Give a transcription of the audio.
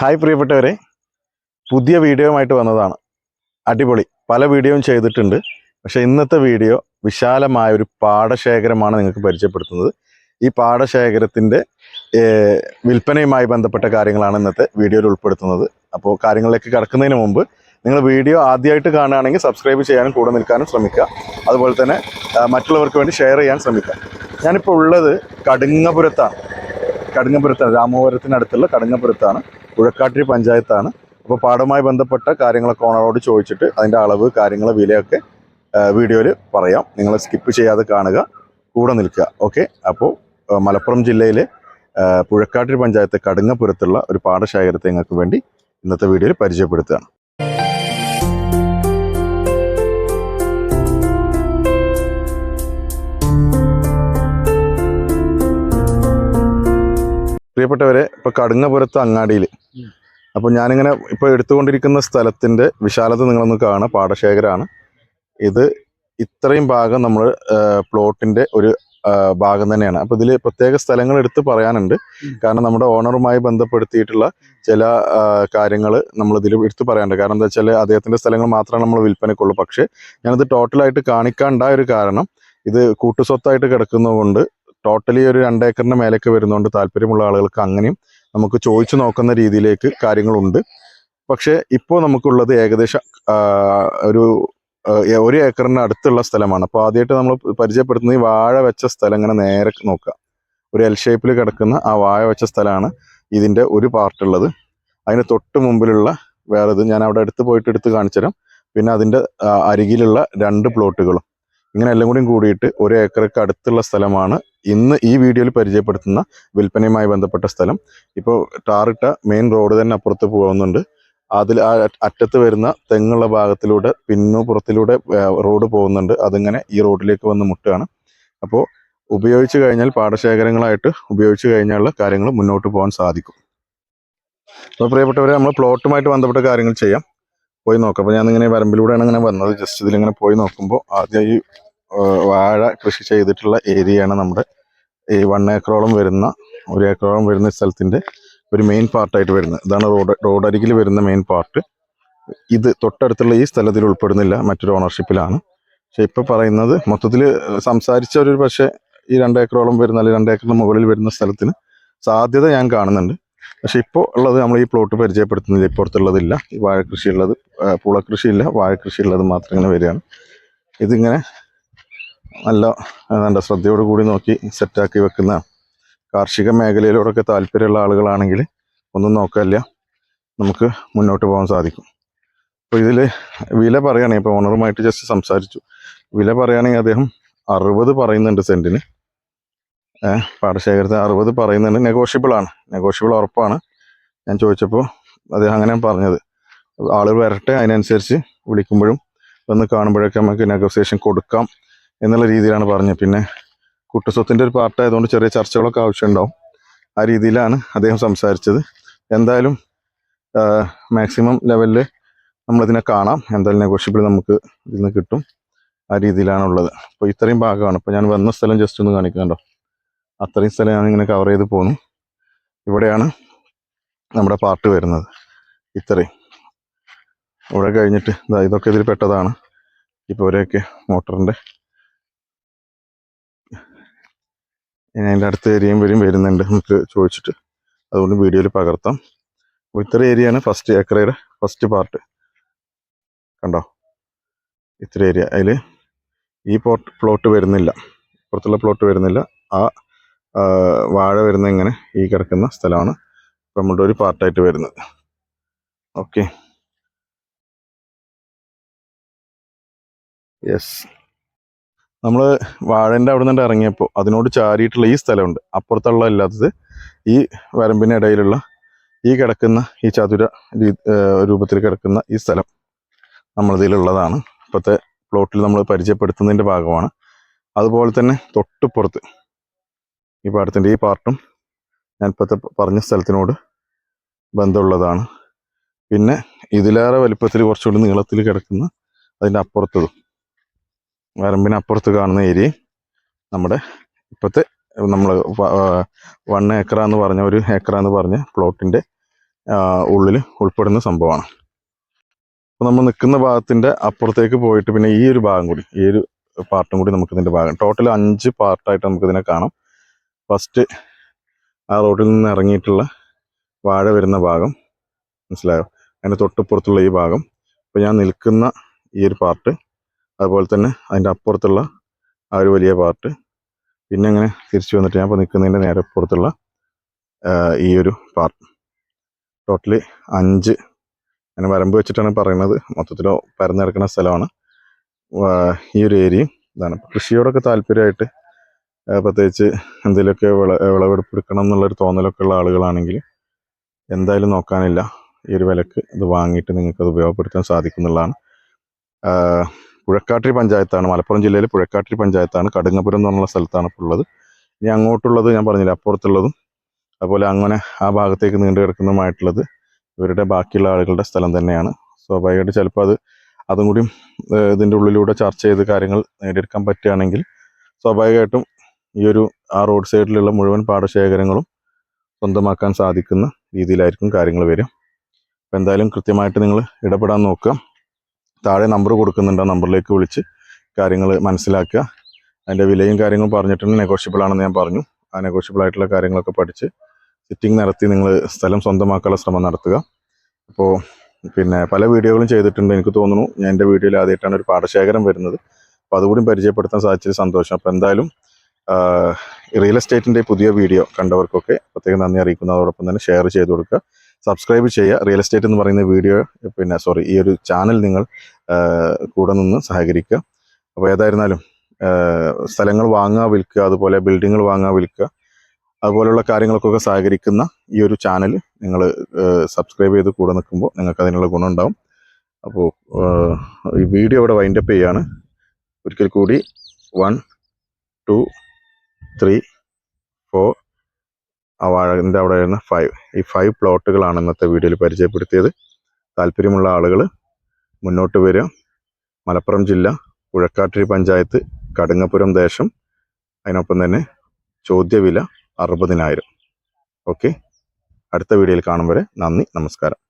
Hi പ്രിയപ്പെട്ടവരെ പുതിയ വീഡിയോയുമായിട്ട് വന്നതാണ്. അടിപൊളി. പല വീഡിയോയും ചെയ്തിട്ടുണ്ട്. പക്ഷേ ഇന്നത്തെ വീഡിയോ വിശാലമായ ഒരു പാടശേഖരമാണ് നിങ്ങൾക്ക് പരിചയപ്പെടുത്തുന്നത്. ഈ പാടശേഖരത്തിന്റെ വിൽപ്പനയുമായി ബന്ധപ്പെട്ട കാര്യങ്ങളാണ് ഇന്നത്തെ വീഡിയോയിൽ ഉൾപ്പെടുത്തുന്നത്. അപ്പോൾ കാര്യങ്ങളിലേക്ക് കടക്കുന്നതിന് മുമ്പ് നിങ്ങൾ വീഡിയോ ആദ്യമായിട്ട് കാണുകയാണെങ്കിൽ സബ്സ്ക്രൈബ് ചെയ്യാനും കൂടെ നിൽക്കാനും ശ്രമിക്കുക. അതുപോലെ തന്നെ മറ്റുള്ളവർക്ക് വേണ്ടി ഷെയർ ചെയ്യാൻ ശ്രമിക്കുക. ഞാനിപ്പോൾ ഉള്ളത് കടുങ്ങപുരത്താണ്. കടുങ്ങപുരത്താണ്. രാമപുരത്തിനടുത്തുള്ള കടുങ്ങപുരത്താണ്. പുഴക്കാട്ടിരി പഞ്ചായത്താണ്. അപ്പോൾ പാടവുമായി ബന്ധപ്പെട്ട കാര്യങ്ങളൊക്കെ ഓണറോട് ചോദിച്ചിട്ട് അതിന്റെ അളവ് കാര്യങ്ങൾ വിലയൊക്കെ വീഡിയോയിൽ പറയാം. നിങ്ങൾ സ്കിപ്പ് ചെയ്യാതെ കാണുക. കൂടെ നിൽക്കുക. ഓക്കെ? അപ്പോൾ മലപ്പുറം ജില്ലയിലെ പുഴക്കാട്ടിരി പഞ്ചായത്ത് കടുങ്ങപുരത്തുള്ള ഒരു പാടശേഖരത്തെ നിങ്ങൾക്ക് വേണ്ടി ഇന്നത്തെ വീഡിയോയിൽ പരിചയപ്പെടുത്തുകയാണ്. പ്രിയപ്പെട്ടവരെ ഇപ്പൊ കടുങ്ങപുരത്ത് അങ്ങാടിയിൽ അപ്പൊ ഞാനിങ്ങനെ ഇപ്പൊ എടുത്തുകൊണ്ടിരിക്കുന്ന സ്ഥലത്തിന്റെ വിശാലത നിങ്ങളൊന്ന് കാണുക പാടശേഖരമാണ് ഇത് ഇത്രയും ഭാഗം നമ്മൾ പ്ലോട്ടിന്റെ ഒരു ഭാഗം തന്നെയാണ്. അപ്പൊ ഇതിൽ പ്രത്യേക സ്ഥലങ്ങൾ എടുത്ത് പറയാനുണ്ട്. കാരണം നമ്മുടെ ഓണറുമായി ബന്ധപ്പെടുത്തിയിട്ടുള്ള ചില കാര്യങ്ങൾ നമ്മൾ ഇതിൽ എടുത്ത് പറയാനുണ്ട്. കാരണം എന്താ വെച്ചാൽ അദ്ദേഹത്തിന്റെ സ്ഥലങ്ങൾ മാത്രമാണ് നമ്മൾ വിൽപ്പനക്കുള്ളൂ പക്ഷേ ഞാനത് ടോട്ടലായിട്ട് കാണിക്കാണ്ടായ ഒരു കാരണം ഇത് കൂട്ടുസ്വത്തായിട്ട് കിടക്കുന്നതുകൊണ്ട് ടോട്ടലി ഒരു രണ്ടേക്കറിന് മേലേക്ക് വരുന്നതുകൊണ്ട് താല്പര്യമുള്ള ആളുകൾക്ക് അങ്ങനെയും നമുക്ക് ചോദിച്ചു നോക്കുന്ന രീതിയിലേക്ക് കാര്യങ്ങളുണ്ട്. പക്ഷേ ഇപ്പോൾ നമുക്കുള്ളത് ഏകദേശം ഒരു ഒരു ഏക്കറിന് അടുത്തുള്ള സ്ഥലമാണ്. അപ്പോൾ ആദ്യമായിട്ട് നമ്മൾ പരിചയപ്പെടുത്തുന്ന ഈ വാഴ വെച്ച സ്ഥലം ഇങ്ങനെ നേരെ നോക്കുക. ഒരു എൽ ഷേപ്പിൽ കിടക്കുന്ന ആ വാഴ വെച്ച സ്ഥലമാണ് ഇതിന്റെ ഒരു പാർട്ട് ഉള്ളത്. അതിന് തൊട്ട് മുമ്പിലുള്ള വേറെ ഇത് ഞാൻ അവിടെ അടുത്ത് പോയിട്ട് എടുത്ത് കാണിച്ചുതരാം. പിന്നെ അതിന്റെ അരികിലുള്ള രണ്ട് പ്ലോട്ടുകളും ഇങ്ങനെ എല്ലാം കൂടിയും കൂടിയിട്ട് ഒരു ഏക്കർക്ക് അടുത്തുള്ള സ്ഥലമാണ് ഇന്ന് ഈ വീഡിയോയിൽ പരിചയപ്പെടുത്തുന്ന വിൽപ്പനയുമായി ബന്ധപ്പെട്ട സ്ഥലം. ഇപ്പോൾ ടാറിട്ട മെയിൻ റോഡ് തന്നെ അപ്പുറത്ത് പോകുന്നുണ്ട്. അതിൽ ആ അറ്റത്ത് വരുന്ന തെങ്ങുള്ള ഭാഗത്തിലൂടെ പിന്നുപുറത്തിലൂടെ റോഡ് പോകുന്നുണ്ട്. അതിങ്ങനെ ഈ റോഡിലേക്ക് വന്ന് മുട്ടുകയാണ്. അപ്പോൾ ഉപയോഗിച്ച് കഴിഞ്ഞാൽ പാടശേഖരങ്ങളായിട്ട് ഉപയോഗിച്ച് കഴിഞ്ഞാലുള്ള കാര്യങ്ങൾ മുന്നോട്ട് പോകാൻ സാധിക്കും. അപ്പോൾ പ്രിയപ്പെട്ടവരെ നമ്മൾ പ്ലോട്ടുമായിട്ട് ബന്ധപ്പെട്ട കാര്യങ്ങൾ ചെയ്യാം. പോയി നോക്കാം. അപ്പോൾ ഞാനിങ്ങനെ വരമ്പിലൂടെയാണ് ഇങ്ങനെ വന്നത്. ജസ്റ്റ് ഇതിലിങ്ങനെ പോയി നോക്കുമ്പോൾ ആദ്യം ഈ വാഴ കൃഷി ചെയ്തിട്ടുള്ള ഏരിയയാണ് നമ്മുടെ. ഈ വൺ ഏക്കറോളം വരുന്ന ഒരു ഏക്കറോളം വരുന്ന സ്ഥലത്തിന്റെ ഒരു മെയിൻ പാർട്ടായിട്ട് വരുന്നത്. ഇതാണ് റോഡ് റോഡരികിൽ വരുന്ന മെയിൻ പാർട്ട് ഇത് തൊട്ടടുത്തുള്ള ഈ സ്ഥലത്തിൽ ഉൾപ്പെടുന്നില്ല മറ്റൊരു ഓണർഷിപ്പിലാണ് പക്ഷെ ഇപ്പൊ പറയുന്നത് മൊത്തത്തിൽ സംസാരിച്ച ഒരു പക്ഷേ ഈ രണ്ട് ഏക്കറോളം വരുന്ന അല്ലെങ്കിൽ രണ്ട് ഏക്കറിന് മുകളിൽ വരുന്ന സ്ഥലത്തിന് സാധ്യത ഞാൻ കാണുന്നുണ്ട്. പക്ഷെ ഇപ്പോൾ ഉള്ളത് നമ്മൾ ഈ പ്ലോട്ട് പരിചയപ്പെടുത്തുന്നില്ല ഇപ്പുറത്തുള്ളതില്ല. ഈ വാഴ കൃഷി ഉള്ളത് പൂള കൃഷിയില്ല വാഴ കൃഷി ഉള്ളത് മാത്രം ഇങ്ങനെ വരികയാണ്. ഇതിങ്ങനെ നല്ല എന്താ ശ്രദ്ധയോട് കൂടി നോക്കി സെറ്റാക്കി വെക്കുന്ന കാർഷിക മേഖലയിലൂടെയൊക്കെ താല്പര്യമുള്ള ആളുകളാണെങ്കിൽ ഒന്നും നോക്കാനില്ല. നമുക്ക് മുന്നോട്ട് പോകാൻ സാധിക്കും. അപ്പോൾ ഇതിൽ വില പറയുകയാണെങ്കിൽ ഇപ്പോൾ ഓണറുമായിട്ട് ജസ്റ്റ് സംസാരിച്ചു. വില പറയുകയാണെങ്കിൽ അദ്ദേഹം അറുപത് പറയുന്നുണ്ട് സെന്റിന് പാടശേഖരത്തിന് അറുപത് പറയുന്നുണ്ട്. നെഗോഷ്യബിൾ ആണ്. നെഗോഷ്യബിൾ ഉറപ്പാണ്. ഞാൻ ചോദിച്ചപ്പോൾ അദ്ദേഹം അങ്ങനെ പറഞ്ഞത്. ആളുകൾ വരട്ടെ അതിനനുസരിച്ച് വിളിക്കുമ്പോഴും ഒന്ന് കാണുമ്പോഴൊക്കെ നമുക്ക് നെഗോസിയേഷൻ കൊടുക്കാം. എന്നുള്ള രീതിയിലാണ് പറഞ്ഞത്. പിന്നെ കുട്ടുസ്വത്തിന്റെ ഒരു പാർട്ടായതുകൊണ്ട് ചെറിയ ചർച്ചകളൊക്കെ ആവശ്യമുണ്ടാവും. ആ രീതിയിലാണ് അദ്ദേഹം സംസാരിച്ചത്. എന്തായാലും മാക്സിമം ലെവലിൽ നമ്മളിതിനെ കാണാം. എന്തായാലും നെഗോഷ്യബിൾ നമുക്ക് ഇതിൽ നിന്ന് കിട്ടും. ആ രീതിയിലാണ് ഉള്ളത് അപ്പോൾ ഇത്രയും ഭാഗമാണ്. ഇപ്പോൾ ഞാൻ വന്ന സ്ഥലം ജസ്റ്റ് ഒന്ന് കാണിക്കണ്ടോ അത്രയും സ്ഥലം ഞാൻ ഇങ്ങനെ കവർ ചെയ്ത് പോന്നു. ഇവിടെയാണ് നമ്മുടെ പാർട്ട് വരുന്നത്. ഇത്രയും. ഇവിടെ കഴിഞ്ഞിട്ട് ഇതൊക്കെ ഇതിൽ പെട്ടതാണ്. ഇപ്പോൾ ഇവരെയൊക്കെ മോട്ടറിന്റെ ഇനി അതിന്റെ അടുത്ത ഏരിയയും വരും വരുന്നുണ്ട്. നമുക്ക് ചോദിച്ചിട്ട് അതുകൊണ്ട് വീഡിയോയിൽ പകർത്താം. അപ്പോൾ ഇത്ര ഏരിയയാണ് ഫസ്റ്റ് ഏക്കറയുടെ ഫസ്റ്റ് പാർട്ട് കണ്ടോ? ഇത്ര ഏരിയ അതിൽ ഈ പോട്ട് പ്ലോട്ട് വരുന്നില്ല. പുറത്തുള്ള പ്ലോട്ട് വരുന്നില്ല. ആ വാഴ വരുന്ന ഇങ്ങനെ ഈ കിടക്കുന്ന സ്ഥലമാണ്. നമ്മുടെ ഒരു പാർട്ടായിട്ട് വരുന്നത്. ഓക്കെ യെസ് നമ്മൾ വാഴന്റെ അവിടെ നിന്ന് ഇറങ്ങിയപ്പോൾ അതിനോട് ചാരിയിട്ടുള്ള ഈ സ്ഥലമുണ്ട്. അപ്പുറത്തുള്ള അല്ലാത്തത് ഈ വരമ്പിന് ഇടയിലുള്ള ഈ കിടക്കുന്ന ഈ ചതുര രൂപത്തിൽ കിടക്കുന്ന ഈ സ്ഥലം നമ്മളിതിലുള്ളതാണ്. ഇപ്പോഴത്തെ പ്ലോട്ടിൽ നമ്മൾ പരിചയപ്പെടുത്തുന്നതിന്റെ ഭാഗമാണ്. അതുപോലെ തന്നെ തൊട്ടുപുറത്ത് ഈ പാടത്തിന്റെ ഈ പാർട്ടും ഞാൻ ഇപ്പോഴത്തെ പറഞ്ഞ സ്ഥലത്തിനോട് ബന്ധമുള്ളതാണ്. പിന്നെ ഇതിലേറെ വലിപ്പത്തിൽ കുറച്ചുകൂടി നീളത്തിൽ കിടക്കുന്ന അതിന്റെ അപ്പുറത്തതും. വരമ്പിന് അപ്പുറത്ത് കാണുന്ന ഏരിയ. നമ്മുടെ ഇപ്പോഴത്തെ നമ്മൾ വൺ ഏക്കർ എന്ന് പറഞ്ഞ ഒരു ഏക്കർ എന്ന് പറഞ്ഞ പ്ലോട്ടിന്റെ ഉള്ളിൽ ഉൾപ്പെടുന്ന സംഭവമാണ്. അപ്പോൾ നമ്മൾ നിൽക്കുന്ന ഭാഗത്തിന്റെ അപ്പുറത്തേക്ക് പോയിട്ട് പിന്നെ ഈ ഒരു ഭാഗം കൂടി ഈ ഒരു പാർട്ടും കൂടി നമുക്ക് ഇതിന്റെ ഭാഗം ടോട്ടൽ അഞ്ച് പാർട്ടായിട്ട് നമുക്കിതിനെ കാണാം. ഫസ്റ്റ് ആ റോഡിൽ നിന്ന് ഇറങ്ങിയിട്ടുള്ള വാഴ വരുന്ന ഭാഗം മനസ്സിലായോ? അതിന്റെ തൊട്ടുപ്പുറത്തുള്ള ഈ ഭാഗം. ഇപ്പോൾ ഞാൻ നിൽക്കുന്ന ഈ ഒരു പാർട്ട് അതുപോലെ തന്നെ അതിന്റെ അപ്പുറത്തുള്ള ആ ഒരു വലിയ പാർട്ട് പിന്നെ അങ്ങനെ തിരിച്ചു വന്നിട്ട് ഞാൻ ഇപ്പോൾ നിൽക്കുന്നതിന്റെ നേരെ അപ്പുറത്തുള്ള ഈ ഒരു പാർട്ട് ടോട്ടലി അഞ്ച്. അങ്ങനെ വരമ്പ് വെച്ചിട്ടാണ് പറയുന്നത്. മൊത്തത്തിൽ പരന്നിറക്കുന്ന സ്ഥലമാണ്. ഈ ഒരു ഏരിയയും ഇതാണ്. കൃഷിയോടൊക്കെ താല്പര്യമായിട്ട് പ്രത്യേകിച്ച് എന്തെങ്കിലുമൊക്കെ വിള വിളവെടുപ്പെടുക്കണം എന്നുള്ളൊരു തോന്നലൊക്കെ ഉള്ള ആളുകളാണെങ്കിൽ എന്തായാലും നോക്കാനില്ല. ഈ ഒരു വിലക്ക് ഇത് വാങ്ങിയിട്ട് നിങ്ങൾക്ക് അത് ഉപയോഗപ്പെടുത്താൻ സാധിക്കുന്നുള്ളതാണ് പുഴക്കാട്ടിരി പഞ്ചായത്താണ്. മലപ്പുറം ജില്ലയിലെ പുഴക്കാട്ടിരി പഞ്ചായത്താണ്. കടുങ്ങപുരം എന്ന് പറഞ്ഞുള്ള സ്ഥലത്താണ് ഇപ്പോൾ ഉള്ളത്. ഇനി അങ്ങോട്ടുള്ളത് ഞാൻ പറഞ്ഞില്ല അപ്പുറത്തുള്ളതും. അതുപോലെ അങ്ങനെ ആ ഭാഗത്തേക്ക് നീണ്ടു കിടക്കുന്നതുമായിട്ടുള്ളത് ഇവരുടെ ബാക്കിയുള്ള ആളുകളുടെ സ്ഥലം തന്നെയാണ്. സ്വാഭാവികമായിട്ട് ചിലപ്പോൾ അത് അതും കൂടി ഇതിന്റെ ഉള്ളിലൂടെ ചർച്ച ചെയ്ത് കാര്യങ്ങൾ നേടിയെടുക്കാൻ പറ്റുകയാണെങ്കിൽ സ്വാഭാവികമായിട്ടും ഈ ഒരു ആ റോഡ് സൈഡിലുള്ള മുഴുവൻ പാടശേഖരങ്ങളും സ്വന്തമാക്കാൻ സാധിക്കുന്ന രീതിയിലായിരിക്കും കാര്യങ്ങൾ വരും അപ്പോൾ എന്തായാലും കൃത്യമായിട്ട് നിങ്ങൾ ഇടപെടാൻ നോക്കുക. താഴെ നമ്പർ കൊടുക്കുന്നുണ്ട് ആ നമ്പറിലേക്ക് വിളിച്ച് കാര്യങ്ങൾ മനസ്സിലാക്കുക. അതിന്റെ വിലയും കാര്യങ്ങളും പറഞ്ഞിട്ടുണ്ട്. നെഗോഷ്യബിൾ ആണെന്ന് ഞാൻ പറഞ്ഞു. ആ നെഗോഷ്യബിൾ ആയിട്ടുള്ള കാര്യങ്ങളൊക്കെ പഠിച്ച് സിറ്റിംഗ് നടത്തി നിങ്ങൾ സ്ഥലം സ്വന്തമാക്കാനുള്ള ശ്രമം നടത്തുക. അപ്പോൾ പിന്നെ പല വീഡിയോകളും ചെയ്തിട്ടുണ്ട് എനിക്ക് തോന്നുന്നു. ഞാൻ എന്റെ വീഡിയോയിൽ ആദ്യമായിട്ടാണ് ഒരു പാടശേഖരം വരുന്നത്. അപ്പോൾ അതുകൂടി പരിചയപ്പെടുത്താൻ സാധിച്ചത് സന്തോഷം. അപ്പോൾ എന്തായാലും റിയൽ എസ്റ്റേറ്റിന്റെ പുതിയ വീഡിയോ കണ്ടവർക്കൊക്കെ പ്രത്യേകം നന്ദി അറിയിക്കുന്നതോടൊപ്പം തന്നെ ഷെയർ ചെയ്ത് കൊടുക്കുക. സബ്സ്ക്രൈബ് ചെയ്യുക. റിയൽ എസ്റ്റേറ്റ് എന്ന് പറയുന്ന വീഡിയോ പിന്നെ സോറി ഈ ഒരു ചാനൽ നിങ്ങൾ കൂടെ നിന്ന് സഹകരിക്കുക. അപ്പോൾ ഏതായിരുന്നാലും സ്ഥലങ്ങൾ വാങ്ങുക വിൽക്കുക അതുപോലെ ബിൽഡിങ്ങൾ വാങ്ങുക വിൽക്കുക അതുപോലെയുള്ള കാര്യങ്ങൾക്കൊക്കെ സഹകരിക്കുന്ന ഈ ഒരു ചാനൽ നിങ്ങൾ സബ്സ്ക്രൈബ് ചെയ്ത് കൂടെ നിൽക്കുമ്പോൾ നിങ്ങൾക്ക് അതിനുള്ള ഗുണം ഉണ്ടാവും. അപ്പോൾ ഈ വീഡിയോ ഇവിടെ വൈൻഡപ്പ് ചെയ്യാണ്. ഒരിക്കൽ കൂടി വൺ ടു ത്രീ ഫോർ ആ വാഴന്റെ അവിടെ വരുന്ന ഫൈവ് ഈ ഫൈവ് പ്ലോട്ടുകളാണ് ഇന്നത്തെ വീഡിയോയിൽ പരിചയപ്പെടുത്തിയത്. താല്പര്യമുള്ള ആളുകൾ മുന്നോട്ട് വരിക. മലപ്പുറം ജില്ല പുഴക്കാട്ടിരി പഞ്ചായത്ത് കടുങ്ങപ്പുരം ദേശം അതിനൊപ്പം തന്നെ ചോദ്യവില അറുപതിനായിരം. ഓക്കെ അടുത്ത വീഡിയോയിൽ കാണും വരെ നന്ദി നമസ്കാരം.